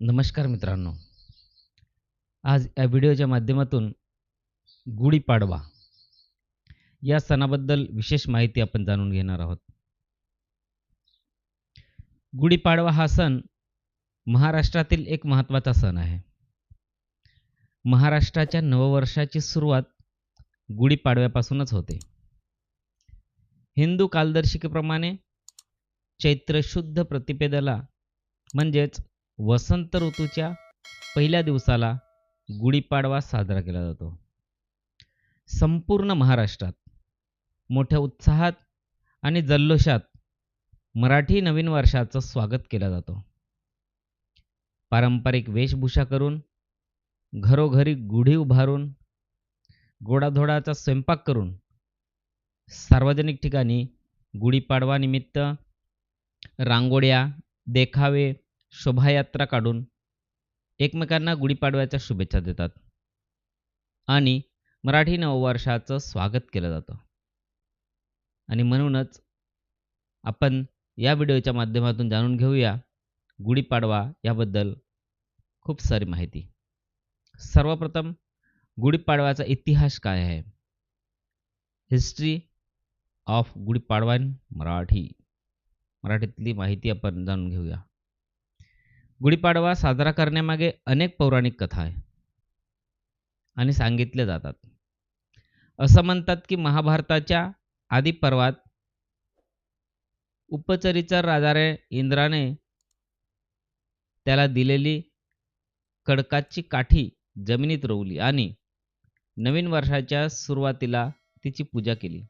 नमस्कार मित्रांनो. आज या व्हिडिओच्या माध्यमातून गुढीपाडवा या सणाबद्दल विशेष माहिती आपण जाणून घेणार आहोत. गुढीपाडवा हा सण महाराष्ट्रातील एक महत्त्वाचा सण आहे. महाराष्ट्राच्या नववर्षाची सुरुवात गुढीपाडव्यापासूनच होते. हिंदू कालदर्शिकेप्रमाणे चैत्र शुद्ध प्रतिपेदला म्हणजेच वसंत ऋतूच्या पहिल्या दिवसाला गुढीपाडवा साजरा केला जातो. संपूर्ण महाराष्ट्रात मोठ्या उत्साहात आणि जल्लोषात मराठी नवीन वर्षाचं स्वागत केलं जातो. पारंपरिक वेशभूषा करून घरोघरी गुढी उभारून गोडाधोडाचा स्वयंपाक करून सार्वजनिक ठिकाणी गुढीपाडवानिमित्त रांगोळ्या देखावे शोभायात्रा काढून एकमेकांना गुढीपाडव्याच्या शुभेच्छा देतात आणि मराठी नववर्षाचं स्वागत केलं जातं. आणि म्हणूनच आपण या व्हिडिओच्या माध्यमातून जाणून घेऊया गुढीपाडवा याबद्दल खूप सारी माहिती. सर्वप्रथम गुढीपाडव्याचा इतिहास काय आहे? History of Gudhipadwa in Marathi. मराठीतली माहिती आपण जाणून घेऊया. गुढीपाडवा साजरा करण्यामागे अनेक पौराणिक कथा आहे. आणि सांगितले जातात. असं म्हणतात की महाभारताच्या आदी पर्वात उपचरीचर राजारे इंद्राने त्याला दिलेली कडकाची काठी जमिनीत रोवली आणि नवीन वर्षाच्या सुरुवातीला तिची पूजा केली.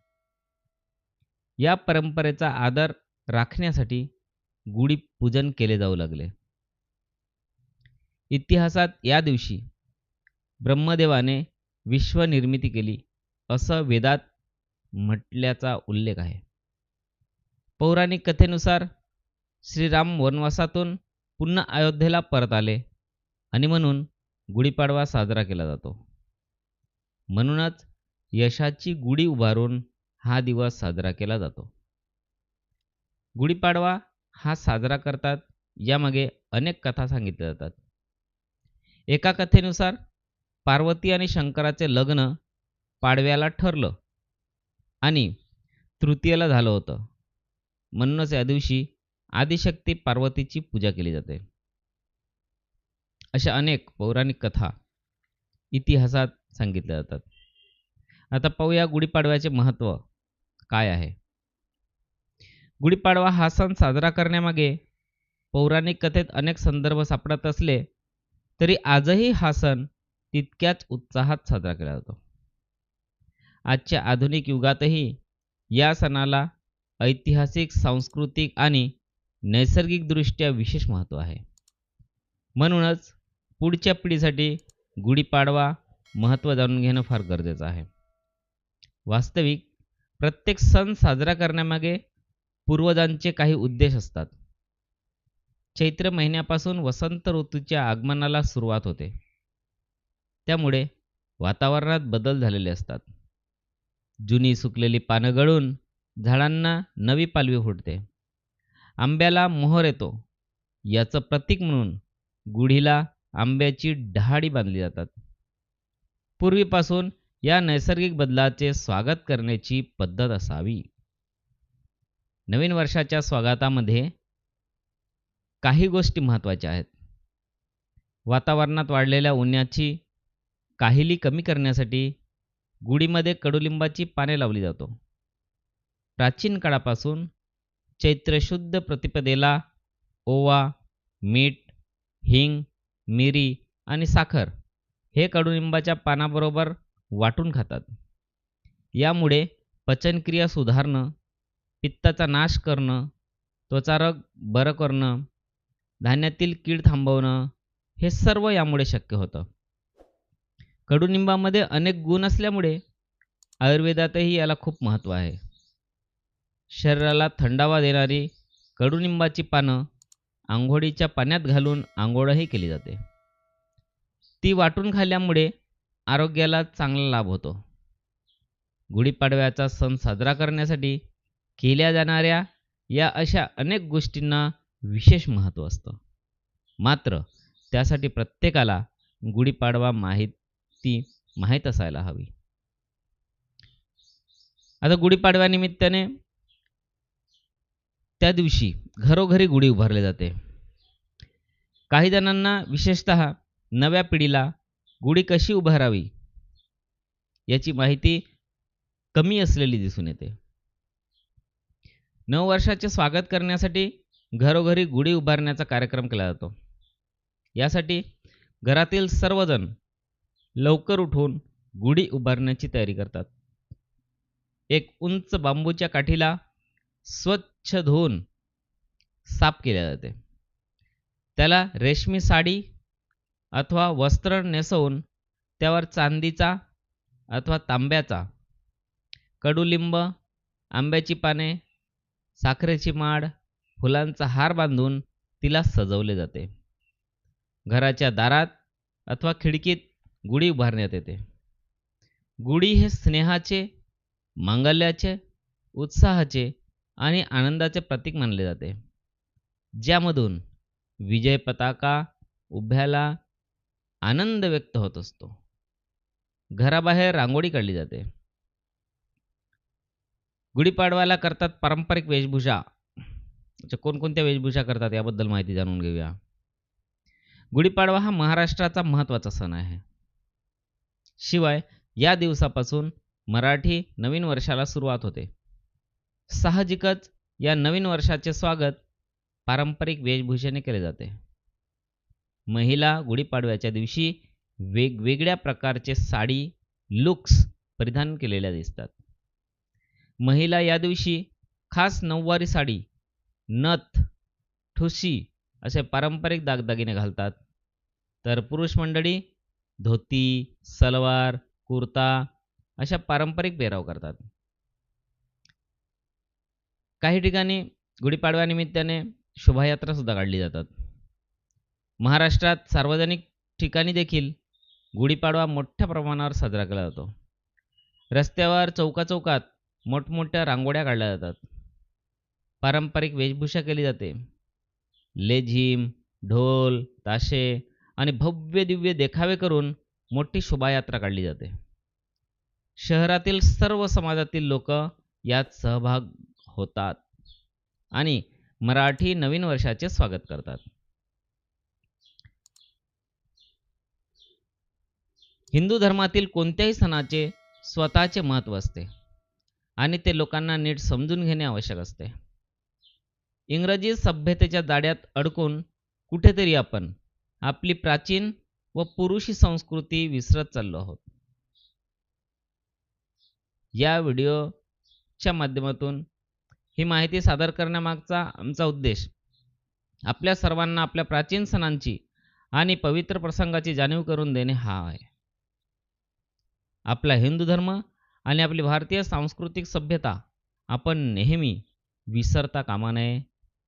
या परंपरेचा आदर राखण्यासाठी गुढी पूजन केले जाऊ लागले. इतिहासात या दिवशी ब्रह्मदेवाने विश्वनिर्मिती केली असं वेदात म्हटल्याचा उल्लेख आहे. पौराणिक कथेनुसार श्रीराम वनवासातून पुन्हा अयोध्येला परत आले आणि म्हणून गुढीपाडवा साजरा केला जातो. म्हणूनच यशाची गुढी उभारून हा दिवस साजरा केला जातो. गुढीपाडवा हा साजरा करतात यामागे अनेक कथा सांगितल्या जातात. एका कथेनुसार पार्वती आणि शंकराचे लग्न पाडव्याला ठरलं आणि तृतीयेला झालं होतं. म्हणूनच या दिवशी आदिशक्ती पार्वतीची पूजा केली जाते. अशा अनेक पौराणिक कथा इतिहासात सांगितल्या जातात. आता पाहूया गुढीपाडव्याचे महत्त्व काय आहे. गुढीपाडवा हा सण साजरा करण्यामागे पौराणिक कथेत अनेक संदर्भ सापडत असले तरी आजही हा सण तितक्याच उत्साहात साजरा केला जातो. आजच्या आधुनिक युगातही या सणाला ऐतिहासिक सांस्कृतिक आणि नैसर्गिकदृष्ट्या विशेष महत्त्व आहे. म्हणूनच पुढच्या पिढीसाठी गुढीपाडवा महत्त्व जाणून घेणं फार गरजेचं आहे. वास्तविक प्रत्येक सण साजरा करण्यामागे पूर्वजांचे काही उद्देश असतात. चैत्र महिन्यापासून वसंत ऋतूच्या आगमनाला सुरुवात होते. त्यामुळे वातावरणात बदल झालेले असतात. जुनी सुकलेली पानं गळून झाडांना नवी पालवी फुटते. आंब्याला मोहर येतो. याचं प्रतीक म्हणून गुढीला आंब्याची डहाडी बांधली जातात. पूर्वीपासून या नैसर्गिक बदलाचे स्वागत करण्याची पद्धत असावी. नवीन वर्षाच्या स्वागतामध्ये काही गोष्टी महत्त्वाच्या आहेत. वातावरणात वाढलेल्या उन्हाची काहिली कमी करण्यासाठी गुढीमध्ये कडुलिंबाची पाने लावली जातो. प्राचीन काळापासून चैत्रशुद्ध प्रतिपदेला ओवा मीठ हिंग मिरी आणि साखर हे कडुलिंबाच्या पानाबरोबर वाटून खातात. यामुळे पचनक्रिया सुधारणं पित्ताचा नाश करणं त्वचारोग बरं करणं धान्यातील कीड थांबवणं हे सर्व यामुळे शक्य होतं. कडुनिंबामध्ये अनेक गुण असल्यामुळे आयुर्वेदातही याला खूप महत्त्व आहे. शरीराला थंडावा देणारी कडुनिंबाची पानं आंघोळीच्या पाण्यात घालून आंघोळही केली जाते. ती वाटून खाल्ल्यामुळे आरोग्याला चांगला लाभ होतो. गुढीपाडव्याचा सण साजरा करण्यासाठी केल्या जाणाऱ्या या अशा अनेक गोष्टींना विशेष महत्त्व असतं. मात्र त्यासाठी प्रत्येकाला गुढीपाडवा माहिती माहीत असायला हवी. आता गुढीपाडव्यानिमित्ताने त्या दिवशी घरोघरी गुढी उभारली जाते. काही जणांना विशेषत नव्या पिढीला गुढी कशी उभारावी याची माहिती कमी असलेली दिसून येते. नववर्षाचे स्वागत करण्यासाठी घरोघरी गुढी उभारण्याचा कार्यक्रम केला जातो. यासाठी घरातील सर्वजण लवकर उठून गुढी उभारण्याची तयारी करतात. एक उंच बांबूच्या काठीला स्वच्छ धुवून साफ केल्या जाते. त्याला रेशमी साडी अथवा वस्त्र नेसवून त्यावर चांदीचा अथवा तांब्याचा कडुलिंब आंब्याची पाने साखरेची माड फुलांचा हार बांधून तिला सजवले जाते. घराच्या दारात अथवा खिडकीत गुढी उभारण्यात येते. गुढी हे स्नेहाचे मांगल्याचे उत्साहाचे आणि आनंदाचे प्रतीक मानले जाते. ज्यामधून विजय पताका उभ्याला आनंद व्यक्त होत असतो. घराबाहेर रांगोळी काढली जाते. गुढीपाडवाला करतात पारंपरिक वेशभूषा. अच्छा कोणकोणत्या वेशभूषा करतात याबद्दल माहिती जाणून घेऊया. गुढीपाडवा हा महाराष्ट्राचा महत्त्वाचा सण आहे. शिवाय या दिवसापासून मराठी नवीन वर्षाला सुरुवात होते. साहजिकच या नवीन वर्षाचे स्वागत पारंपरिक वेशभूषेने केले जाते. महिला गुढीपाडव्याच्या दिवशी वेगवेगळ्या प्रकारचे साडी लुक्स परिधान केलेल्या दिसतात. महिला या दिवशी खास नऊवारी साडी नथ ठुशी असे पारंपरिक दागदागिने घालतात. तर पुरुष मंडळी धोती सलवार कुर्ता अशा पारंपरिक पेहराव करतात. काही ठिकाणी गुढीपाडव्यानिमित्ताने शोभायात्रासुद्धा काढली जातात. महाराष्ट्रात सार्वजनिक ठिकाणी देखील गुढीपाडवा मोठ्या प्रमाणावर साजरा केला जातो. रस्त्यावर चौकाचौकात मोठमोठ्या रांगोळ्या काढल्या जातात. पारंपरिक वेशभूषा केली जाते. लेझिम ढोल ताशे आणि भव्य दिव्य देखावे करून मोठी शोभायात्रा काढली जाते. शहरातील सर्व समाजातील लोक यात सहभाग होतात आणि मराठी नवीन वर्षाचे स्वागत करतात. हिंदू धर्मातील कोणत्याही सणाचे स्वतःचे महत्त्व असते आणि ते लोकांना नीट समजून घेणे आवश्यक असते. इंग्रजी सभ्यतेच्या जाड्यात अडकून कुठेतरी आपण आपली प्राचीन व पुरुषी संस्कृती विसरत चाललो आहोत. या व्हिडिओच्या माध्यमातून ही माहिती सादर करण्यामागचा आमचा उद्देश आपल्या सर्वांना आपल्या प्राचीन सणांची आणि पवित्र प्रसंगाची जाणीव करून देणे हा आहे. आपला हिंदू धर्म आणि आपली भारतीय सांस्कृतिक सभ्यता आपण नेहमी विसरता कामा नये.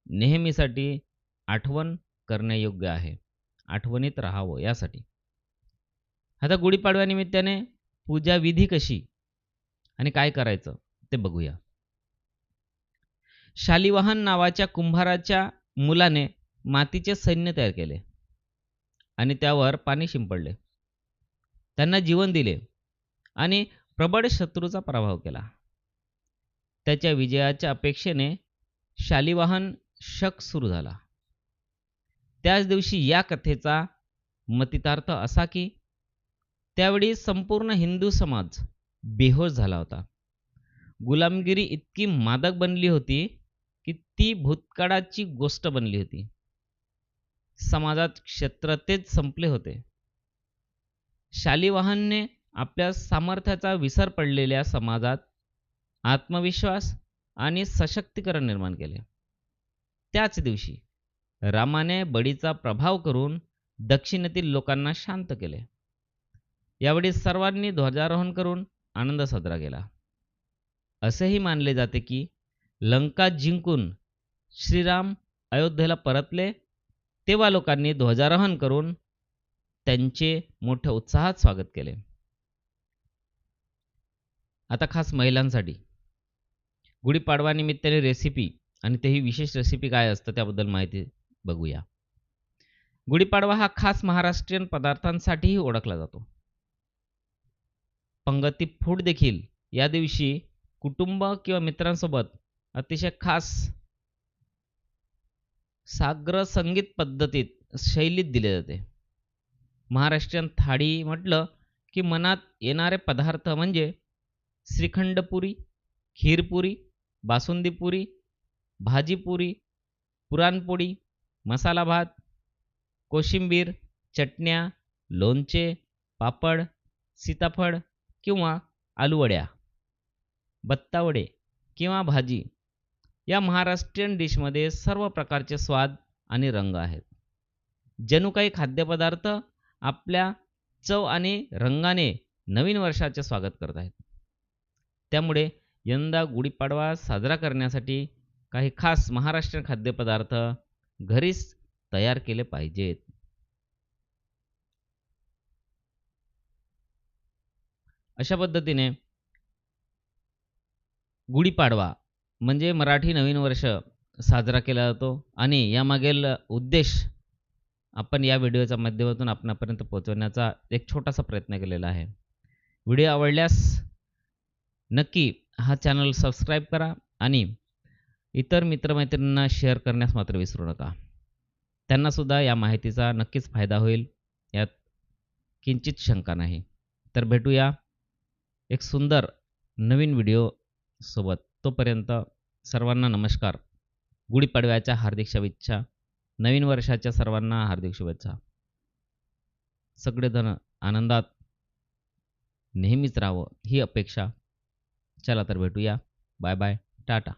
नेहमीसाठी आठवण करण्यायोग्य आहे. आठवणीत राहावं यासाठी. आता गुढीपाडव्यानिमित्ताने पूजा विधी कशी आणि काय करायचं ते बघूया. शालिवाहन नावाच्या कुंभाराच्या मुलाने मातीचे सैन्य तयार केले आणि त्यावर पाणी शिंपडले. त्यांना जीवन दिले आणि प्रबळ शत्रूचा पराभव केला. त्याच्या विजयाच्या अपेक्षेने शालिवाहन शक सुरू झाला. त्याच दिवशी या कथेचा मतितार्थ असा की त्यावेळी संपूर्ण हिंदू समाज बेहोश झाला होता. गुलामगिरी इतकी मादक बनली होती की ती भूतकाळाची गोष्ट बनली होती. समाजात क्षेत्रतेच संपले होते. शालिवाहनने आपल्या सामर्थ्याचा विसर पडलेल्या समाजात आत्मविश्वास आणि सशक्तीकरण निर्माण केले. त्याच दिवशी रामाने बळीचा प्रभाव करून दक्षिणेतील लोकांना शांत केले. यावेळी सर्वांनी ध्वजारोहण करून आनंद साजरा केला. असेही मानले जाते की लंका जिंकून श्रीराम अयोध्येला परतले तेव्हा लोकांनी ध्वजारोहण करून त्यांचे मोठ्या उत्साहात स्वागत केले. आता खास महिलांसाठी. गुढीपाडवानिमित्ताने रेसिपी आणि तेही विशेष रेसिपी काय असतं त्याबद्दल माहिती बघूया. गुढीपाडवा हा खास महाराष्ट्रीयन पदार्थांसाठीही ओळखला जातो. पंगती फूड देखील या दिवशी कुटुंब किंवा मित्रांसोबत अतिशय खास साग्र संगीत पद्धतीत शैलीत दिले जाते. महाराष्ट्रीयन थाळी म्हटलं की मनात येणारे पदार्थ म्हणजे श्रीखंडपुरी खीरपुरी बासुंदीपुरी भाजीपुरी पुरणपोळी मसाला भात कोशिंबीर चटण्या लोणचे पापड सीताफळ किंवा आलूवड्या बत्तावडे किंवा भाजी या महाराष्ट्रीयन डिशमध्ये सर्व प्रकारचे स्वाद आणि रंग आहेत. जणू काही खाद्यपदार्थ आपल्या चव आणि रंगाने नवीन वर्षाचे स्वागत करत आहेत. त्यामुळे यंदा गुढीपाडवा साजरा करण्यासाठी काही खास महाराष्ट्रीयन खाद्यपदार्थ घरीच तयार केले पाहिजेत. अशा पद्धतीने गुढीपाडवा म्हणजे मराठी नवीन वर्ष साजरा केला जातो आणि यामागील उद्देश आपण या व्हिडिओच्या माध्यमातून आपणापर्यंत पोहोचवण्याचा एक छोटासा प्रयत्न केलेला आहे. व्हिडिओ आवडल्यास नक्की हा चॅनल सबस्क्राईब करा आणि इतर मित्रमैत्रिणींना शेअर करण्यास मात्र विसरू नका. त्यांनासुद्धा या माहितीचा नक्कीच फायदा होईल यात किंचित शंका नाही. तर भेटूया एक सुंदर नवीन व्हिडिओ सोबत. तोपर्यंत सर्वांना नमस्कार. गुढीपाडव्याच्या हार्दिक शुभेच्छा. नवीन वर्षाच्या सर्वांना हार्दिक शुभेच्छा. सगळेजण आनंदात नेहमीच राहावं ही अपेक्षा. चला तर भेटूया. Bye bye. टाटा.